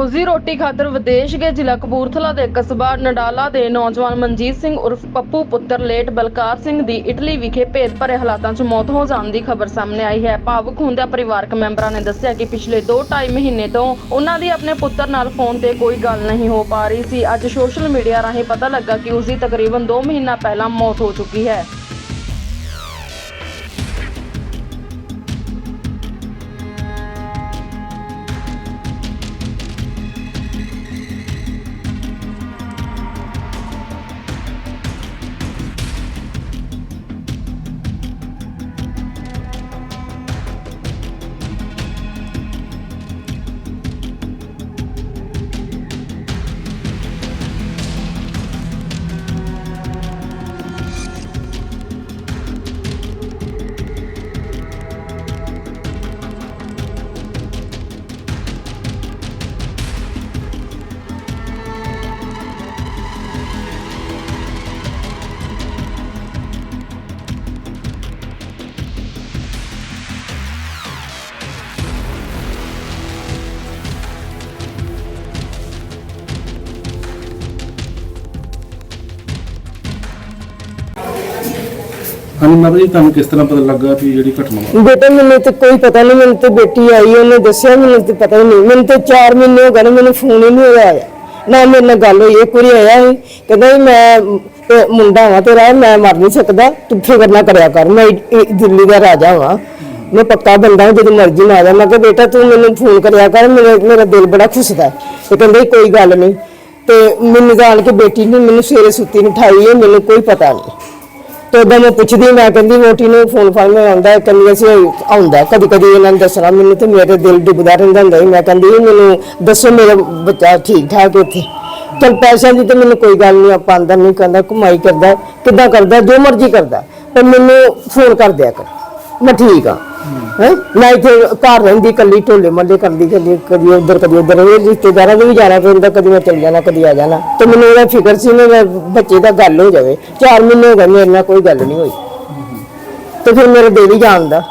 ਰੋਜ਼ੀ ਰੋਟੀ ਖਾਤਰ ਵਿਦੇਸ਼ ਗਏ ਜ਼ਿਲ੍ਹਾ ਕਪੂਰਥਲਾ ਦੇ ਕਸਬਾ ਨਡਾਲਾ ਦੇ ਨੌਜਵਾਨ ਮਨਜੀਤ ਸਿੰਘ ਉਰਫ ਪੱਪੂ ਪੁੱਤਰ ਲੇਟ ਬਲਕਾਰ ਸਿੰਘ ਦੀ ਇਟਲੀ ਵਿਖੇ ਭੇਦ ਭਰੇ ਹਾਲਾਤਾਂ 'ਚ ਮੌਤ ਹੋ ਜਾਣ ਦੀ ਖਬਰ ਸਾਹਮਣੇ ਆਈ ਹੈ। ਭਾਵੁਕ ਹੁੰਦਿਆਂ ਪਰਿਵਾਰਕ ਮੈਂਬਰਾਂ ਨੇ ਦੱਸਿਆ ਕਿ ਪਿਛਲੇ 2.5 ਮਹੀਨੇ ਤੋਂ ਉਹਨਾਂ ਦੀ ਆਪਣੇ ਪੁੱਤਰ ਨਾਲ ਫੋਨ ਤੇ ਕੋਈ ਗੱਲ ਨਹੀਂ ਹੋ ਪਾ ਰਹੀ ਸੀ। ਅੱਜ ਸੋਸ਼ਲ ਮੀਡੀਆ ਰਾਹੀਂ ਪਤਾ ਲੱਗਾ ਕਿ ਉਸ ਦੀ ਤਕਰੀਬਨ 2 ਮਹੀਨਾ ਪਹਿਲਾਂ ਮੌਤ ਹੋ ਚੁੱਕੀ ਹੈ। ਹਾਂਜੀ ਮਾਤਾ ਜੀ ਤੁਹਾਨੂੰ ਕਿਸ ਤਰ੍ਹਾਂ ਪਤਾ ਲੱਗਾ ਵੀ ਜਿਹੜੀ ਘਟਨਾ ਵਾ ਬੇਟਾ ਮੈਨੂੰ ਤੇ ਕੋਈ ਪਤਾ ਨਹੀਂ ਮੈਨੂੰ ਤੇ ਬੇਟੀ ਆਈ ਉਹਨੇ ਦੱਸਿਆ ਮੈਨੂੰ ਤੇ ਪਤਾ ਹੀ ਨਹੀਂ। ਮੈਨੂੰ ਤੇ 4 ਮਹੀਨੇ ਹੋ ਗਏ ਨੇ ਮੈਨੂੰ ਫੋਨ ਹੀ ਨਹੀਂ ਹੋਇਆ ਆਇਆ। ਨਾ ਮੇਰੇ ਨਾਲ ਗੱਲ ਹੋਈ ਇੱਕ ਵਾਰੀ ਆਇਆ ਸੀ। ਕਹਿੰਦਾ ਵੀ ਮੈਂ ਅਹ, ਮੁੰਡਾ ਹਾਂ ਤੇਰਾ ਮੈਂ ਮਰ ਨਹੀਂ ਸਕਦਾ ਤੂੰ ਫਿਕਰ ਨਾ ਕਰਿਆ ਕਰ ਮੈਂ ਇ- ਇ- ਦਿੱਲੀ ਦਾ ਰਾਜਾ ਹਾਂ ਮੈਂ ਪੱਕਾ ਬੰਦਾ ਹਾਂ ਜਦੋਂ ਮਰਜ਼ੀ ਨਾ ਆ ਜਾ। ਮੈਂ ਕਿਹਾ ਬੇਟਾ ਤੂੰ ਮੈਨੂੰ ਫੋਨ ਕਰਿਆ ਕਰ ਮੇਰਾ ਮੇਰਾ ਦਿਲ ਬੜਾ ਖੁਸ਼ਦਾ ਹੈ ਤੇ ਕਹਿੰਦਾ ਜੀ, ਕੋਈ ਗੱਲ ਨਹੀਂ। ਤੇ ਮੈਨੂੰ ਜਾਣ ਕੇ ਬੇਟੀ ਨੇ ਮੈਨੂੰ ਸਵੇਰੇ ਸੁੱਤੀ ਨੂੰ ਉਠਾਈ ਹੈ ਮੈਨੂੰ ਕੋਈ ਪਤਾ ਨਹੀਂ। ਤੇ ਉਦੋਂ ਮੈਂ ਪੁੱਛਦੀ, ਮੈਂ ਕਹਿੰਦੀ, ਵੋਟੀ ਨੂੰ ਫੋਨ ਫਾਨ ਮੈਂ ਆਉਂਦਾ, ਕਹਿੰਦੀ, ਅਸੀਂ ਆਉਂਦਾ ਕਦੀ ਕਦੀ ਇਹਨਾਂ ਨੂੰ ਦੱਸਣਾ ਮੈਨੂੰ ਤੇ ਮੇਰੇ ਦਿਲ ਡੁੱਬਦਾ ਰਹਿੰਦਾ ਹੁੰਦਾ ਸੀ। ਮੈਂ ਕਹਿੰਦੀ ਮੈਨੂੰ ਦੱਸੋ, ਮੇਰਾ ਬੱਚਾ ਠੀਕ ਠਾਕ ਉੱਥੇ ਚਲ ਪੈਸਿਆਂ ਦੀ ਤੇ ਮੈਨੂੰ ਕੋਈ ਗੱਲ ਨਹੀਂ, ਆਪਾਂ ਅੰਦਰ ਨਹੀਂ ਕਹਿੰਦਾ ਕਮਾਈ ਕਰਦਾ ਕਿੱਦਾਂ ਕਰਦਾ, ਜੋ ਮਰਜ਼ੀ ਕਰਦਾ, ਪਰ ਮੈਨੂੰ ਫੋਨ ਕਰ ਦਿਆ ਕਰ। ਮੈਂ ਠੀਕ ਆ ਹੈ? ਮੈਂ ਇੱਥੇ ਘਰ ਰਹਿੰਦੀ ਕੱਲੀ ਢੋਲੇ ਮੱਲੇ ਕਰਦੀ ਕਦੀ ਕਦੀ ਉਧਰ ਕਦੀ ਉਧਰ। ਇਹ ਰਿਸ਼ਤੇਦਾਰਾਂ ਦੇ ਵੀ ਜਾਣਾ ਪੈਂਦਾ ਕਦੀ ਮੈਂ ਚਲ ਜਾਣਾ ਕਦੀ ਆ ਜਾਣਾ। ਤੇ ਮੈਨੂੰ ਇਹਦਾ ਫਿਕਰ ਸੀ ਨਾ ਬੱਚੇ ਦਾ ਗੱਲ ਹੋ ਜਾਵੇ। 4 ਮਹੀਨੇ ਹੋ ਗਏ ਮੇਰੇ ਨਾਲ ਕੋਈ ਗੱਲ ਨਹੀਂ ਹੋਈ। ਤੇ ਫਿਰ ਮੇਰੇ ਦਿਲ ਹੀ ਜਾਣਦਾ।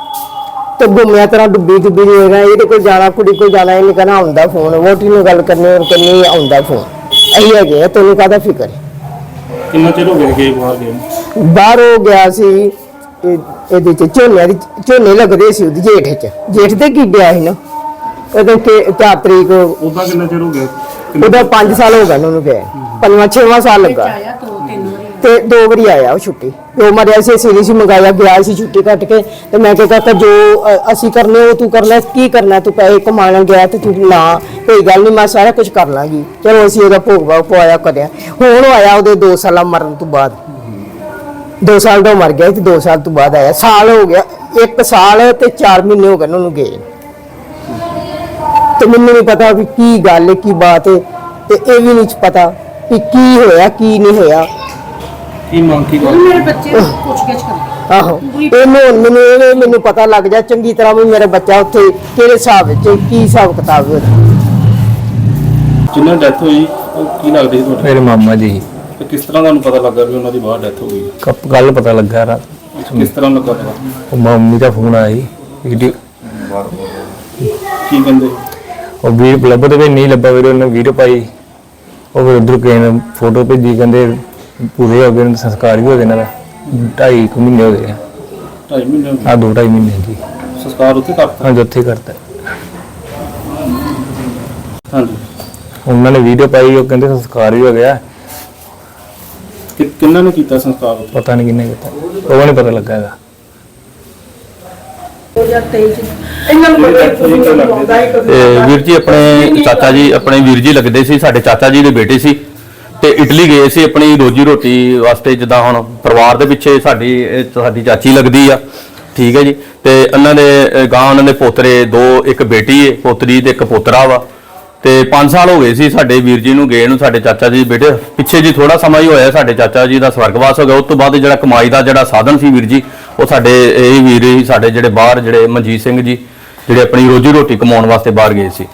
ਤੇ ਗੁੰਮਿਆ ਤਰ੍ਹਾਂ ਡੁੱਬੀ ਡੁੱਬੀ ਰਹੇਗਾ ਇਹਦੇ ਕੋਲ ਜਾਣਾ ਕੁੜੀ ਕੋਲ ਜਾਣਾ ਇਹਨੇ ਕਹਿਣਾ ਆਉਂਦਾ ਫੋਨ। ਵੋਟੀ ਨੂੰ ਗੱਲ ਕਰਨੀ ਔਰ ਕਰਨੀ ਆਉਂਦਾ ਫੋਨ। ਇਹੀ ਹੈਗੇ ਤੈਨੂੰ ਕਾਹਦਾ ਫਿਕਰ? ਕਿੰਨਾ ਚਿਰ ਹੋ ਗਿਆ ਗਏ ਬਾਹਰ ਗਏ? ਬਾਹਰ ਹੋ ਗਿਆ ਸੀ ਇਹਦੇ ਚ ਝੋਨੇ ਦੀ ਝੋਨੇ ਲੱਗਦੇ ਸੀ ਉਹਦੀ ਜੇਠ ਚ। ਜੇਠ ਤੇ ਕੀ ਗਿਆ ਸੀ ਨਾ? ਉਦੋਂ ਕਿ 4 ਤਰੀਕ ਉਦਾਂ ਕਿੰਨਾ ਚਿਰ ਹੋ ਗਿਆ? ਉਹਦਾ 5 ਸਾਲ ਹੋ ਗਏ ਨੇ ਉਹਨੂੰ ਗਏ ਪੰਜਵਾਂ ਛੇਵਾਂ ਸਾਲ ਲੱਗਾ। ਤੇ ਦੋ ਵਾਰੀ ਆਇਆ ਉਹ ਛੁੱਟੀ। ਜੋ ਮਰਿਆ ਸੀ ਸੀਰੀ ਸੀ ਮੰਗਾਇਆ ਗਿਆ ਸੀ ਛੁੱਟੀ ਕੱਟ ਕੇ। ਤੇ ਮੈਂ ਕਿਹਾ ਕਾਕਾ ਜੋ ਅਸੀਂ ਕਰਨੇ ਉਹ ਤੂੰ ਕਰਨਾ ਕੀ ਕਰਨਾ ਤੂੰ ਪੈਸੇ ਕਮਾਉਣ ਗਿਆ ਤੇ ਤੂੰ ਨਾ ਕੋਈ ਗੱਲ ਨਹੀਂ ਮੈਂ ਸਾਰਾ ਕੁਝ ਕਰ ਲਾਂਗੀ। ਚਲੋ ਅਸੀਂ ਉਹਦਾ ਭੋਗ ਭਾਗ ਪਵਾਇਆ ਕਰਿਆ। ਹੁਣ ਉਹ ਆਇਆ ਉਹਦੇ 2 ਸਾਲਾਂ ਮਰਨ ਤੋਂ ਬਾਅਦ। 2 ਸਾਲ ਦਾ ਉਹ ਮਰ ਗਿਆ ਤੇ 2 ਸਾਲ ਤੋਂ ਬਾਅਦ ਆਇਆ। ਸਾਲ ਹੋ ਗਿਆ। 1 ਸਾਲ ਤੇ 4 ਮਹੀਨੇ ਹੋ ਗਏ ਨੇ ਉਹਨੂੰ ਗਏ। ਤੇ ਮੈਨੂੰ ਨਹੀਂ ਪਤਾ ਵੀ ਕੀ ਗੱਲ ਹੈ ਕੀ ਬਾਤ ਹੈ। ਤੇ ਇਹ ਵੀ ਨਹੀਂ ਪਤਾ ਵੀ ਕੀ ਹੋਇਆ ਕੀ ਨਹੀਂ ਹੋਇਆ। ਕੀ ਮੰਗ ਕੀ ਕਰ ਮੇਰੇ ਬੱਚੇ ਨੂੰ ਪੁੱਛ-ਗਿੱਛ ਕਰ। ਆਹੋ। ਇਹਨੂੰ ਮੈਨੂੰ ਇਹ ਮੈਨੂੰ ਪਤਾ ਲੱਗ ਜਾ ਚੰਗੀ ਤਰ੍ਹਾਂ ਵੀ ਮੇਰਾ ਬੱਚਾ ਉੱਥੇ ਕਿਹੜੇ ਹਿਸਾਬ ਵਿੱਚ ਕੀ ਹਿਸਾਬ ਕਿਤਾਬ ਹੈ। ਜਿੰਨਾ ਡੈਥ ਹੋਈ ਉਹ ਕੀ ਲੱਗਦਾ ਸੀ ਤੁਹਾਡੇ? ਮੇਰੇ ਮਾਮਾ ਜੀ। ਤੇ ਕਿਸ ਤਰ੍ਹਾਂ ਤੁਹਾਨੂੰ ਪਤਾ ਲੱਗਾ ਵੀ ਉਹਨਾਂ ਦੀ ਬਾਹਰ ਡੈਥ ਹੋ ਗਈ? ਕੱਪ ਗੱਲ ਪਤਾ ਲੱਗਾ ਰਾਤ। ਕਿਸ ਤਰ੍ਹਾਂ ਲੱਗਾ ਪਤਾ? ਉਹ ਮੰਮੀ ਦਾ ਫੋਨ ਆਇਆ ਸੀ। ਵੀਡੀਓ ਕੀ ਕਹਿੰਦੇ? ਉਹ ਵੀਰ ਲੱਭਦੇ ਵੀ ਨਹੀਂ ਲੱਭਾ ਵੀਰੇ ਉਹਨੇ ਵੀਡੀਓ ਪਾਈ। ਉਹ ਫਿਰ ਉਧਰ ਕਿਸੇ ਨੇ ਫੋਟੋ ਭੇਜੀ ਕਹਿੰਦੇ ਪੂਰੇ ਹੋ ਗਏ ਨੇ ਸੰਸਕਾਰ ਵੀ ਹੋ ਗਏ ਇਹਨਾਂ ਦਾ। ਢਾਈ ਕੁ ਮਹੀਨੇ ਹੋ ਗਏ ਆ। ਢਾਈ ਮਹੀਨੇ ਹੋ ਗਏ। ਆਹ ਦੋ ਢਾਈ ਮਹੀਨੇ ਜੀ ਸੰਸਕਾਰ ਉੱਥੇ ਕਰਤਾ? ਹਾਂ ਉੱਥੇ ਕਰਤਾ। ਹਾਂਜੀ। ਉਹਨਾਂ ਨੇ ਵੀਡੀਓ ਪਾਈ ਉਹ ਕਹਿੰਦੇ ਸੰਸਕਾਰ ਵੀ ਹੋ ਗਿਆ। ਕਿੰਨਾਂ ਨੇ ਕੀਤਾ ਸੰਸਕਾਰ ਉੱਥੇ? ਪਤਾ ਨਹੀਂ ਕਿੰਨੇ ਕੀਤਾ ਉਹ ਨਹੀਂ ਪਤਾ ਲੱਗਾ ਹੈਗਾ। 2023 ਚ ਇਹਨਾਂ ਨੂੰ ਜਿਹੜੀ death ਹੋਈ ਕਿਉਂ ਲੱਗਦੀ ਸੀ? ਤੇ ਵੀਰ ਜੀ ਆਪਣੇ ਚਾਚਾ ਜੀ ਆਪਣੇ ਵੀਰ ਜੀ ਲੱਗਦੇ ਸੀ ਸਾਡੇ ਚਾਚਾ ਜੀ ਦੇ ਬੇਟੇ ਸੀ। ਤੇ ਇਟਲੀ ਗਏ ਸੀ ਆਪਣੀ ਰੋਜੀ ਰੋਟੀ ਵਾਸਤੇ ਜਿੱਦਾਂ ਹੁਣ ਪਰਿਵਾਰ ਦੇ ਪਿੱਛੇ ਸਾਡੀ ਇਹ ਸਾਡੀ ਚਾਚੀ ਲੱਗਦੀ ਆ। ਠੀਕ ਹੈ ਜੀ। ਤੇ ਉਹਨਾਂ ਦੇ ਅਹ, ਗਾਂ ਉਹਨਾਂ ਦੇ ਪੋਤਰੇ ਦੋ ਇੱਕ ਬੇਟੀ ਹੈ ਪੋਤਰੀ ਤੇ ਇੱਕ ਪੋਤਰਾ ਵਾ। ਤੇ 5 ਸਾਲ ਹੋ ਗਏ ਸੀ ਸਾਡੇ ਵੀਰ ਜੀ ਨੂੰ ਗਏ ਨੂੰ ਸਾਡੇ ਚਾਚਾ ਜੀ ਬੇਟੇ ਪਿੱਛੇ ਜੀ ਥੋੜਾ ਸਮਾਂ ਹੀ ਹੋਇਆ ਸਾਡੇ ਚਾਚਾ ਜੀ ਦਾ ਸਵਰਗਵਾਸ ਹੋ ਗਿਆ ਉਸ ਤੋਂ ਬਾਅਦ ਜਿਹੜਾ ਕਮਾਈ ਦਾ ਜਿਹੜਾ ਸਾਧਨ ਸੀ ਵੀਰ ਜੀ ਉਹ ਸਾਡੇ ਇਹ ਵੀਰ ਹੀ ਸਾਡੇ ਜਿਹੜੇ ਬਾਹਰ ਜਿਹੜੇ ਮਨਜੀਤ ਸਿੰਘ ਜੀ ਜਿਹੜੇ ਆਪਣੀ ਰੋਜੀ ਰੋਟੀ ਕਮਾਉਣ ਵਾਸਤੇ ਬਾਹਰ ਗਏ ਸੀ।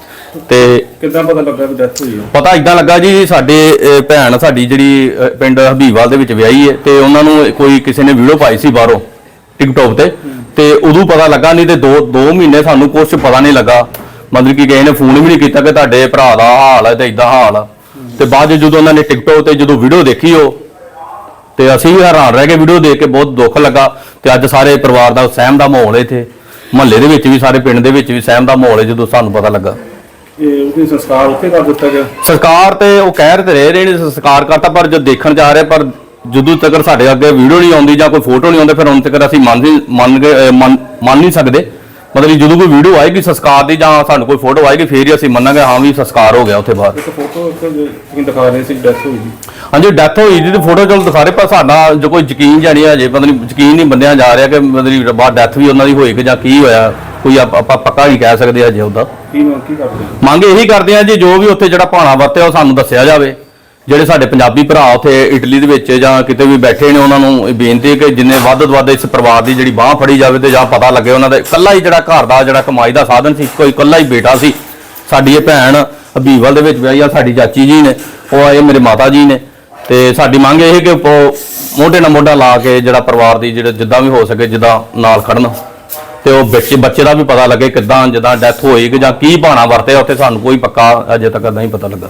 ਤੇ ਕਿੱਦਾਂ ਪਤਾ ਲੱਗਾ ਵੀ ਡੈਥ ਹੋਈ ਹੈ? ਪਤਾ ਇਦਾਂ ਲੱਗਾ ਜੀ ਸਾਡੇ ਭੈਣ ਸਾਡੀ ਜਿਹੜੀ ਪਿੰਡ ਹਬੀਬਵਾਲ ਦੇ ਵਿੱਚ ਵਿਆਹੀ ਹੈ ਤੇ ਉਹਨਾਂ ਨੂੰ ਕੋਈ ਕਿਸੇ ਨੇ ਵੀਡੀਓ ਪਾਈ ਸੀ ਬਾਹਰੋਂ ਟਿਕਟੋਕ ਤੇ ਤੇ ਉਦੋਂ ਪਤਾ ਲੱਗਾ ਨਹੀਂ ਤੇ 2 2 ਮਹੀਨੇ ਸਾਨੂੰ ਕੁਝ ਪਤਾ ਨਹੀਂ ਲੱਗਾ। ਮਤਲਬ ਕਿ ਕਿਸੇ ਨੇ ਫੋਨ ਵੀ ਨਹੀਂ ਕੀਤਾ ਕਿ ਤੁਹਾਡੇ ਭਰਾ ਦਾ ਹਾਲ ਹੈ ਤੇ ਇਦਾਂ ਹਾਲ ਆ। ਤੇ ਬਾਅਦ 'ਚ ਜਦੋਂ ਉਹਨਾਂ ਨੇ ਟਿਕਟੋਕ ਤੇ ਜਦੋਂ ਵੀਡੀਓ ਦੇਖੀ ਉਹ ਤੇ ਅਸੀਂ ਵੀ ਹੈਰਾਨ ਰਹਿ ਗਏ ਵੀਡੀਓ ਦੇਖ ਕੇ ਬਹੁਤ ਦੁੱਖ ਲੱਗਾ। ਤੇ ਅੱਜ ਸਾਰੇ ਪਰਿਵਾਰ ਦਾ ਸਹਿਮ ਦਾ ਮਾਹੌਲ ਹੈ ਇੱਥੇ। ਮਹੱਲੇ ਦੇ ਵਿੱਚ ਵੀ ਸਾਰੇ ਪਿੰਡ ਦੇ ਵਿੱਚ ਵੀ ਸਹਿਮ ਦਾ ਮਾਹੌਲ ਹੈ ਜਦੋਂ ਸਾਨੂੰ ਪਤਾ ਲੱਗਾ। ਇਹ ਉਹਦੇ ਸੰਸਕਾਰ ਉੱਥੇ ਕਰ ਦਿੱਤਾ ਗਿਆ? ਸਰਕਾਰ ਤੇ ਉਹ ਕਹਿ ਤੇ ਰਹੇ ਰਹੇ ਨੇ ਸੰਸਕਾਰ ਕਰਤਾ ਪਰ ਜਦ ਦੇਖਣ ਜਾ ਰਹੇ ਪਰ ਜਦੋਂ ਤੱਕ ਸਾਡੇ ਅੱਗੇ ਵੀਡੀਓ ਨਹੀਂ ਆਉਂਦੀ ਜਾਂ ਕੋਈ ਫੋਟੋ ਨਹੀਂ ਆਉਂਦੀ ਫਿਰ ਹੁਣ ਤੱਕ ਅਸੀਂ ਮੰਨ ਮੰਨ ਮੰਨ ਨਹੀਂ ਸਕਦੇ। ਮਤਲਬ ਜਦੋਂ ਕੋਈ ਵੀਡੀਓ ਆਏਗੀ ਸੰਸਕਾਰ ਦੀ ਜਾਂ ਸਾਨੂੰ ਕੋਈ ਫੋਟੋ ਆਏਗੀ ਫੇਰ ਹੀ ਅਸੀਂ ਮੰਨਾਂਗੇ ਹਾਂ ਵੀ ਸੰਸਕਾਰ ਹੋ ਗਿਆ ਉੱਥੇ ਬਾਹਰ। ਇੱਕ ਫੋਟੋ ਇੱਕ ਤੁਸੀਂ ਦਿਖਾ ਰਹੇ ਸੀ ਡੈਥ ਹੋਈ ਦੀ ਹਾਂਜੀ ਡੈਥ ਹੋਈ ਦੀ ਤੇ ਫੋਟੋ ਚਲ ਦਿਖਾ ਰਹੇ ਪਰ ਸਾਡਾ ਜੋ ਕੋਈ ਯਕੀਨ ਜਾਣੀ ਹਜੇ ਪਤਾ ਨਹੀਂ ਯਕੀਨ ਨਹੀਂ ਬੰਦਿਆਂ ਜਾ ਰਿਹਾ ਕਿ ਮਤਲਬ ਬਾਅਦ ਡੈਥ ਵੀ ਉਹਨਾਂ ਦੀ ਹੋਈ ਕਿ ਜਾਂ ਕੀ ਹੋਇਆ ਕੋਈ ਆਪ- ਆਪਾਂ ਪੱਕਾ ਨਹੀਂ ਕਹਿ ਸਕਦੇ ਹਜੇ ਉਹਦਾ ਕੀ ਮੰਗ ਕੀ ਕਰਦੇ? ਮੰਗ ਇਹੀ ਕਰਦੇ ਆ ਜੀ ਜੋ ਵੀ ਉੱਥੇ ਜਿਹੜਾ ਭਾਣਾ ਵਰਤਿਆ ਉਹ ਸਾਨੂੰ ਦੱਸਿਆ ਜਾਵੇ। ਜਿਹੜੇ ਸਾਡੇ ਪੰਜਾਬੀ ਭਰਾ ਉੱਥੇ ਇਟਲੀ ਦੇ ਵਿੱਚ ਜਾਂ ਕਿਤੇ ਵੀ ਬੈਠੇ ਨੇ, ਉਹਨਾਂ ਨੂੰ ਇਹ ਬੇਨਤੀ ਹੈ ਕਿ ਜਿੰਨੇ ਵੱਧ ਤੋਂ ਵੱਧ ਇਸ ਪਰਿਵਾਰ ਦੀ ਜਿਹੜੀ ਬਾਹ ਫੜੀ ਜਾਵੇ ਤੇ ਜਾਂ ਪਤਾ ਲੱਗੇ ਉਹਨਾਂ ਦਾ, ਇਕੱਲਾ ਹੀ ਜਿਹੜਾ ਘਰ ਦਾ, ਜਿਹੜਾ ਕਮਾਈ ਦਾ ਸਾਧਨ ਸੀ, ਕੋਈ ਇਕੱਲਾ ਹੀ ਬੇਟਾ ਸੀ। ਸਾਡੀ ਇਹ ਭੈਣ ਹਬੀਬਲ ਦੇ ਵਿੱਚ ਵਿਆਹੀ ਆ, ਸਾਡੀ ਚਾਚੀ ਜੀ ਨੇ, ਉਹ ਆਏ, ਮੇਰੇ ਮਾਤਾ ਜੀ ਨੇ। ਤੇ ਸਾਡੀ ਮੰਗ ਇਹ ਹੈ ਕਿ ਉਹ ਮੋਢੇ ਨਾਲ ਮੋਢਾ ਲਾ ਕੇ ਜਿਹੜਾ ਪਰਿਵਾਰ ਦੀ ਜਿਹੜਾ ਜਿੱਦਾਂ ਵੀ ਹੋ ਸਕੇ, ਜਿੱਦਾਂ ਨਾਲ ਖੜਨ। ਤੇ ਉਹ ਬੱਚੇ ਬੱਚੇ ਦਾ ਵੀ ਪਤਾ ਲੱਗੇ ਕਿੱਦਾਂ, ਜਿੱਦਾਂ ਡੈਥ ਹੋਈ ਕਿ ਜਾਂ ਕੀ ਭਾਣਾ ਵਰਤਿਆ, ਉੱਥੇ ਸਾਨੂੰ ਕੋਈ ਪੱਕਾ ਅਜੇ ਤੱਕ ਨਹੀਂ ਪਤਾ ਲੱਗਾ।